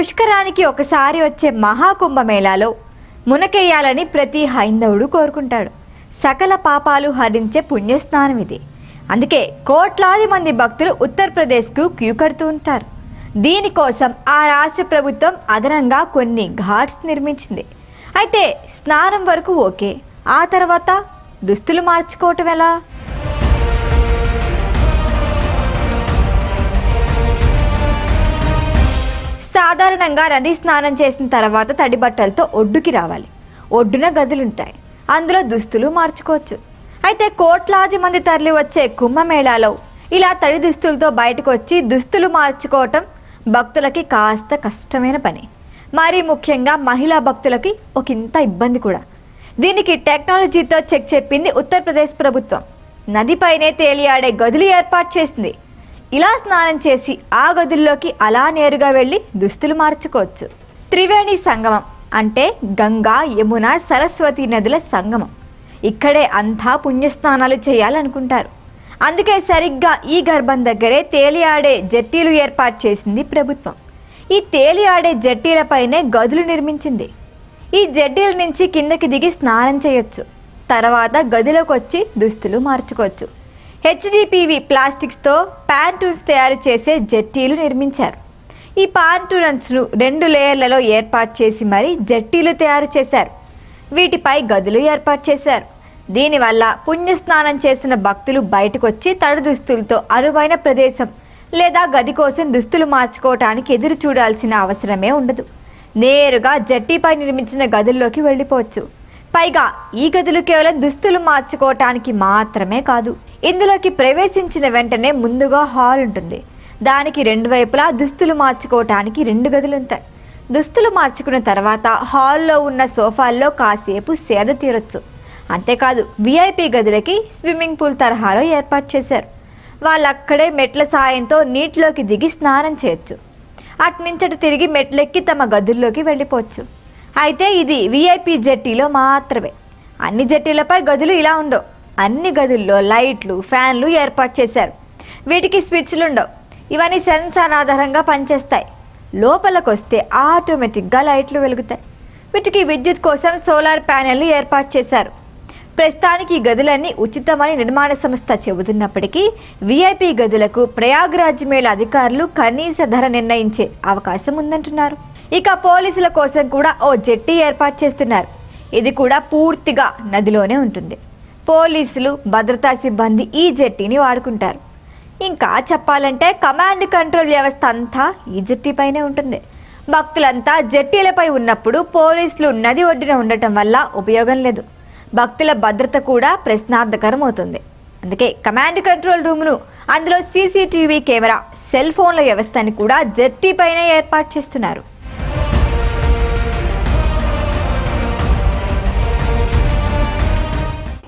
పుష్కరానికి ఒకసారి వచ్చే మహాకుంభమేళాలో మునకేయాలని ప్రతి హైందవుడు కోరుకుంటాడు. సకల పాపాలు హరించే పుణ్యస్నానం ఇది. అందుకే కోట్లాది మంది భక్తులు ఉత్తరప్రదేశ్కు క్యూ కడుతూ ఉంటారు. దీనికోసం ఆ రాష్ట్ర ప్రభుత్వం అదనంగా కొన్ని ఘాట్స్ నిర్మించింది. అయితే స్నానం వరకు ఓకే. ఆ తర్వాత దుస్తులు మార్చుకోవటం ఎలా? సాధారణంగా నది స్నానం చేసిన తర్వాత తడి బట్టలతో ఒడ్డుకి రావాలి. ఒడ్డున గదులుంటాయి. అందులో దుస్తులు మార్చుకోవచ్చు. అయితే కోట్లాది మంది తరలి వచ్చే కుంభమేళాలో ఇలా తడి దుస్తులతో బయటకు వచ్చి దుస్తులు మార్చుకోవటం భక్తులకి కాస్త కష్టమైన పని. మరీ ముఖ్యంగా మహిళా భక్తులకి ఒక ఇంత ఇబ్బంది కూడా. దీనికి టెక్నాలజీతో చెక్ చెప్పింది ఉత్తరప్రదేశ్ ప్రభుత్వం. నదిపైనే తేలియాడే గదులు ఏర్పాటు చేసింది. ఇలా స్నానం చేసి ఆ గదుల్లోకి అలా నేరుగా వెళ్ళి దుస్తులు మార్చుకోవచ్చు. త్రివేణి సంగమం అంటే గంగా యమున సరస్వతి నదుల సంగమం. ఇక్కడే అంతా పుణ్యస్నానాలు చేయాలనుకుంటారు. అందుకే సరిగ్గా ఈ గర్భం దగ్గరే తేలియాడే జట్టీలు ఏర్పాటు చేసింది ప్రభుత్వం. ఈ తేలియాడే జట్టీలపైనే గదులు నిర్మించింది. ఈ జడ్డీల నుంచి కిందకి దిగి స్నానం చేయొచ్చు. తర్వాత గదిలోకి వచ్చి దుస్తులు మార్చుకోవచ్చు. హెచ్డిపివి ప్లాస్టిక్స్తో ప్యాంటూన్స్ తయారు చేసే జెట్టీలు నిర్మించారు. ఈ ప్యాంటూన్స్ను రెండు లేయర్లలో ఏర్పాటు చేసి మరీ జట్టీలు తయారు చేశారు. వీటిపై గదులు ఏర్పాటు చేశారు. దీనివల్ల పుణ్యస్నానం చేసిన భక్తులు బయటకు వచ్చి తడి దుస్తులతో అనువైన ప్రదేశం లేదా గది కోసం దుస్తులు మార్చుకోవటానికి ఎదురు చూడాల్సిన అవసరమే ఉండదు. నేరుగా జట్టీపై నిర్మించిన గదుల్లోకి వెళ్ళిపోవచ్చు. పైగా ఈ గదులు కేవలం దుస్తులు మార్చుకోవటానికి మాత్రమే కాదు ఇందులోకి ప్రవేశించిన వెంటనే ముందుగా హాల్ ఉంటుంది. దానికి రెండు వైపులా దుస్తులు మార్చుకోవటానికి రెండు గదులు ఉంటాయి దుస్తులు మార్చుకున్న తర్వాత హాల్లో ఉన్న సోఫాల్లో కాసేపు సేద తీరొచ్చు. అంతేకాదు విఐపి గదులకి స్విమ్మింగ్ పూల్ తరహాలో ఏర్పాటు చేశారు. వాళ్ళు అక్కడే మెట్ల సాయంతో నీటిలోకి దిగి స్నానం చేయొచ్చు. అట్నుంచటి తిరిగి మెట్లెక్కి తమ గదుల్లోకి వెళ్ళిపోవచ్చు. అయితే ఇది విఐపి జట్టీలో మాత్రమే. అన్ని జట్టీలపై గదులు ఇలా ఉండవు. అన్ని గదుల్లో లైట్లు ఫ్యాన్లు ఏర్పాటు చేశారు. వీటికి స్విచ్లు ఉండవు ఇవన్నీ సెన్సార్ ఆధారంగా పనిచేస్తాయి. లోపలికి వస్తే ఆటోమేటిక్గా లైట్లు వెలుగుతాయి. వీటికి విద్యుత్ కోసం సోలార్ ప్యానెల్ని ఏర్పాటు చేశారు. ప్రస్తుతానికి ఈ గదులన్నీ ఉచితమని నిర్మాణ సంస్థ చెబుతున్నప్పటికీ వీఐపీ గదులకు ప్రయాగ్రాజ్ మేళ అధికారులు కనీస ధర నిర్ణయించే అవకాశం ఉందంటున్నారు. ఇక పోలీసుల కోసం కూడా ఓ జెట్టి ఏర్పాటు చేస్తున్నారు. ఇది కూడా పూర్తిగా నదిలోనే ఉంటుంది. పోలీసులు భద్రతా సిబ్బంది ఈ జెట్టీని వాడుకుంటారు. ఇంకా చెప్పాలంటే కమాండ్ కంట్రోల్ వ్యవస్థ అంతా ఈ జెట్టీపైనే ఉంటుంది. భక్తులంతా జెట్టీలపై ఉన్నప్పుడు పోలీసులు నది ఒడ్డున ఉండటం వల్ల ఉపయోగం లేదు. భక్తుల భద్రత కూడా ప్రశ్నార్థకరం అవుతుంది అందుకే కమాండ్ కంట్రోల్ రూమ్ను అందులో సీసీటీవీ కెమెరా సెల్ ఫోన్ల వ్యవస్థని కూడా జెట్టీ ఏర్పాటు చేస్తున్నారు.